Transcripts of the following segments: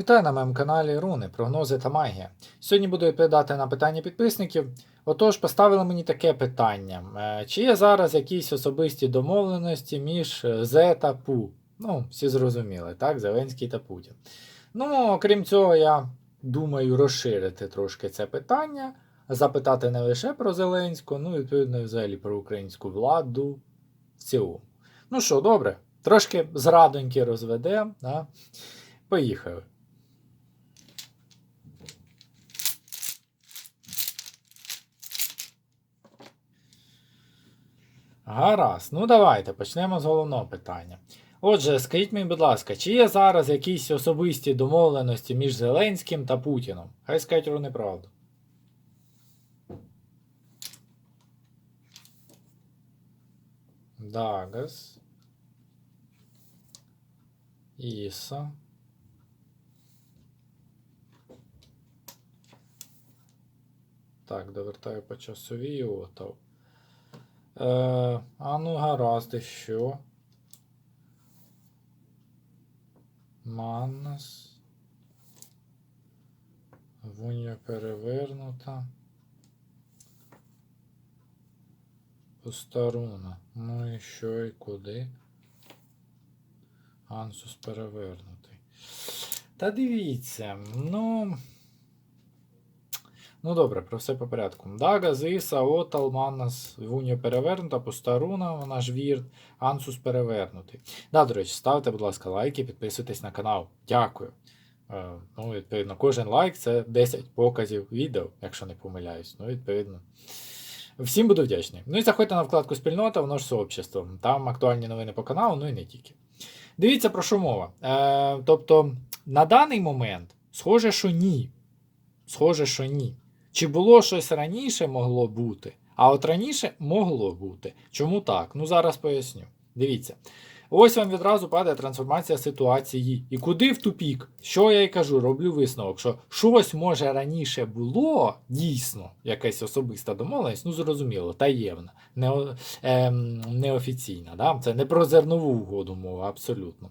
Вітаю на моєму каналі Руни, прогнози та магія. Сьогодні буду відповідати на питання підписників. Отож, поставили мені таке питання: Е, чи є зараз якісь особисті домовленості між Зе та Пу? Ну, всі зрозуміли, так? Зеленський та Путін. Ну, окрім цього, я думаю розширити трошки це питання, запитати не лише про Зеленську, ну, відповідно, взагалі про українську владу в цілому. Ну що, добре, трошки зрадоньки розведемо. Да? Поїхали. Гаразд, ну давайте почнемо з головного питання. Отже, скажіть мені, будь ласка, чи є зараз якісь особисті домовленості між Зеленським та Путіном? Хай скажуть вони правду. Дагас. Іса. Так, довертаю по часовій отав. Е, а ну гаразд, і що? Маннас. Вунья перевернута. Пуста Ну і що і куди? Ансус перевернутий. Та дивіться, ну. Ну добре, про все по порядку. Дага, Зиса, Отал, Маннас, Вуньо перевернута, пуста руна, вона ж вірт, Ансус перевернутий. Да, до речі, ставте, будь ласка, лайки, підписуйтесь на канал. Дякую. Е, ну, відповідно, кожен лайк це 10 показів відео, якщо не помиляюсь. Ну, відповідно. Всім буду вдячний. Ну і заходьте на вкладку спільнота, воно ж сообщество. Там актуальні новини по каналу, ну і не тільки. Дивіться, про що мова. Е, тобто, на даний момент, схоже, що ні. Схоже, що ні. Чи було щось раніше могло бути? А от раніше могло бути. Чому так? Ну зараз поясню. Дивіться. Ось вам відразу падає трансформація ситуації. І куди в тупік? Що я й кажу, роблю висновок, що щось може раніше було, дійсно, якась особиста домовленість, ну зрозуміло, таємна, не, ем, неофіційна. Да? Це не про зернову угоду мова, абсолютно.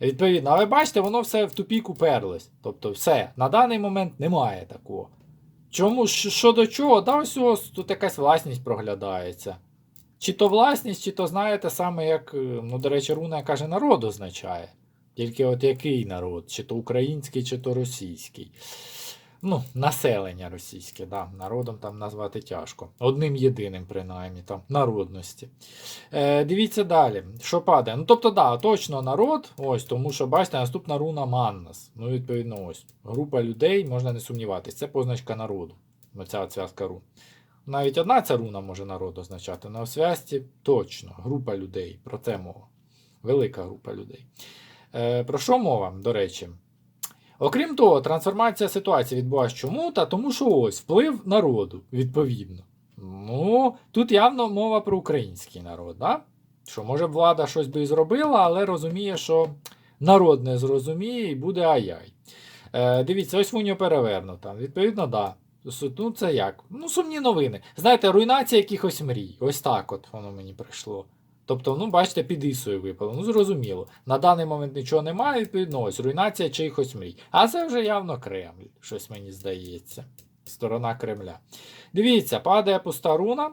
Відповідно, але бачите, воно все в тупік уперлось. Тобто, все, на даний момент немає такого. Чому що до чого? Да, ось ось тут якась власність проглядається. Чи то власність, чи то знаєте саме як, е, ну, до речі, руна каже, народ означає. Тільки от який народ, чи то український, чи то російський. Ну, населення російське, да, народом там назвати тяжко. Одним єдиним, принаймні, там, народності. Е, Дивіться далі, що падає. Ну, тобто, да, точно народ, ось, тому що, бачите, наступна руна Маннас. Ну, відповідно, ось. Група людей, можна не сумніватися, це позначка народу. Оця зв'язка рун. Навіть одна ця руна може народ означати. На освясті точно, група людей. Про це мова. Велика група людей. Е, Про що мова, до речі? Окрім того, трансформація ситуації відбулася чому? Та тому, що ось вплив народу, відповідно. Ну, тут явно мова про український народ, да? що може влада щось би і зробила, але розуміє, що народ не зрозуміє і буде ай-яй. Е, Дивіться, ось вуньо перевернута. Відповідно, да. Ну, це як? Ну, сумні новини. Знаєте, руйнація якихось мрій. Ось так от воно мені прийшло. Тобто, ну, бачите, під Ісою випало. Ну, зрозуміло. На даний момент нічого немає, відповідно, ось руйнація чиїхось мрій. А це вже явно Кремль, щось мені здається. Сторона Кремля. Дивіться, падає пуста руна.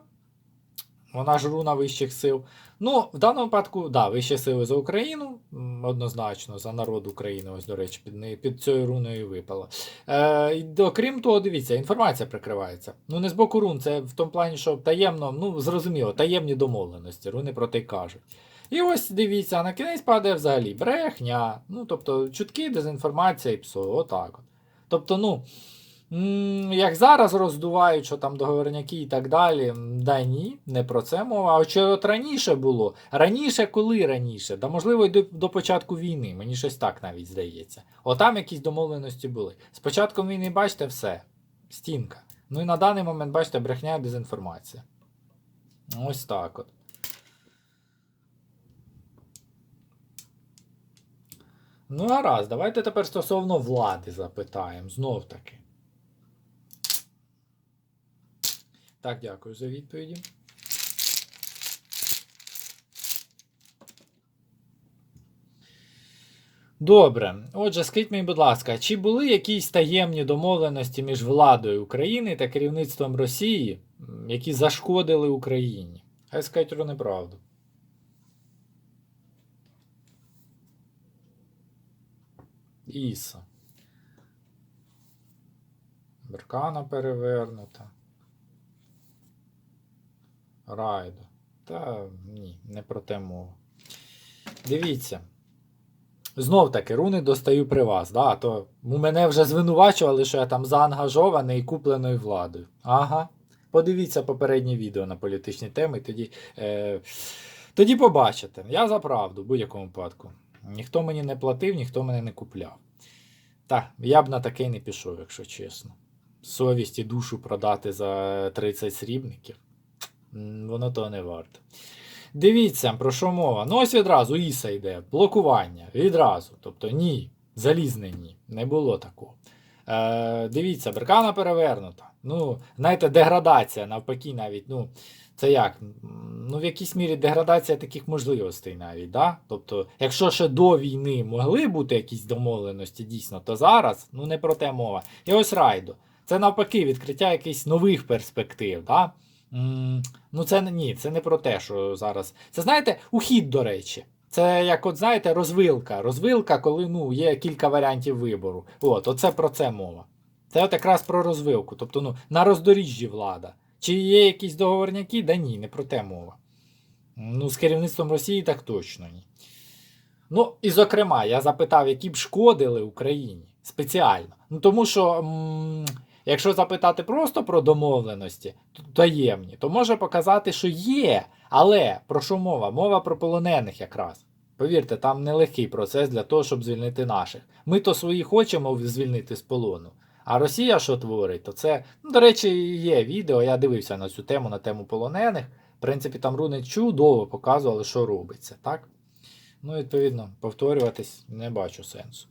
Вона ж руна вищих сил. Ну, в даному випадку, да, вищі сили за Україну, однозначно, за народ України, ось, до речі, під, під цією руною випало. Е, окрім того, дивіться, інформація прикривається. Ну, не з боку рун, це в тому плані, що таємно, ну, зрозуміло, таємні домовленості, руни про те кажуть. І ось дивіться, на кінець падає взагалі брехня. Ну, тобто, чутки, дезінформація і псо, отак. От. Тобто, ну. Як зараз роздувають, що там договорняки і так далі, да ні, не про це мова. А що от раніше було? Раніше, коли раніше? Да можливо, й до, до початку війни, мені щось так навіть здається. Отам якісь домовленості були. З початком війни, бачите, все. Стінка. Ну і на даний момент, бачите, брехня і дезінформація. Ось так от. Ну, гаразд, давайте тепер стосовно влади запитаємо. Знов таки. Так, дякую за відповіді. Добре. Отже, скажіть мені, будь ласка, чи були якісь таємні домовленості між владою України та керівництвом Росії, які зашкодили Україні? Хай скажуть про неправду. Іса. Беркана перевернута. Райдо. Та ні, не про те мова. Дивіться. Знов таки, руни достаю при вас. Да? То мене вже звинувачували, що я там заангажований і купленою владою. Ага. Подивіться попереднє відео на політичні теми, тоді, е, тоді побачите. Я за правду в будь-якому випадку. Ніхто мені не платив, ніхто мене не купляв. Так, я б на таке не пішов, якщо чесно. Совість і душу продати за 30 срібників. Воно того не варте. Дивіться, про що мова. Ну ось відразу Іса йде. Блокування. Відразу. Тобто ні. Залізне ні. Не було такого. Е, дивіться, беркана перевернута. Ну, знаєте, деградація, навпаки, навіть. ну, Це як? Ну, в якійсь мірі деградація таких можливостей навіть. Да? Тобто, якщо ще до війни могли бути якісь домовленості дійсно, то зараз ну не про те мова. І ось райдо. Це навпаки відкриття якихось нових перспектив. Да? Ну, це ні, це не про те, що зараз. Це знаєте, ухід, до речі. Це як, от знаєте, розвилка. Розвилка, коли ну, є кілька варіантів вибору. От, оце про це мова. Це от якраз про розвилку. Тобто, ну, на роздоріжжі влада. Чи є якісь договорняки? Да ні, не про те мова. Ну, з керівництвом Росії так точно ні. Ну, і зокрема, я запитав, які б шкодили Україні спеціально. Ну, тому що, м, якщо запитати просто про домовленості таємні, то може показати, що є. Але про що мова? Мова про полонених якраз. Повірте, там нелегкий процес для того, щоб звільнити наших. Ми то свої хочемо звільнити з полону. А Росія, що творить, то це, ну, до речі, є відео. Я дивився на цю тему, на тему полонених. В принципі, там руни чудово показували, що робиться, так? Ну, відповідно, повторюватись не бачу сенсу.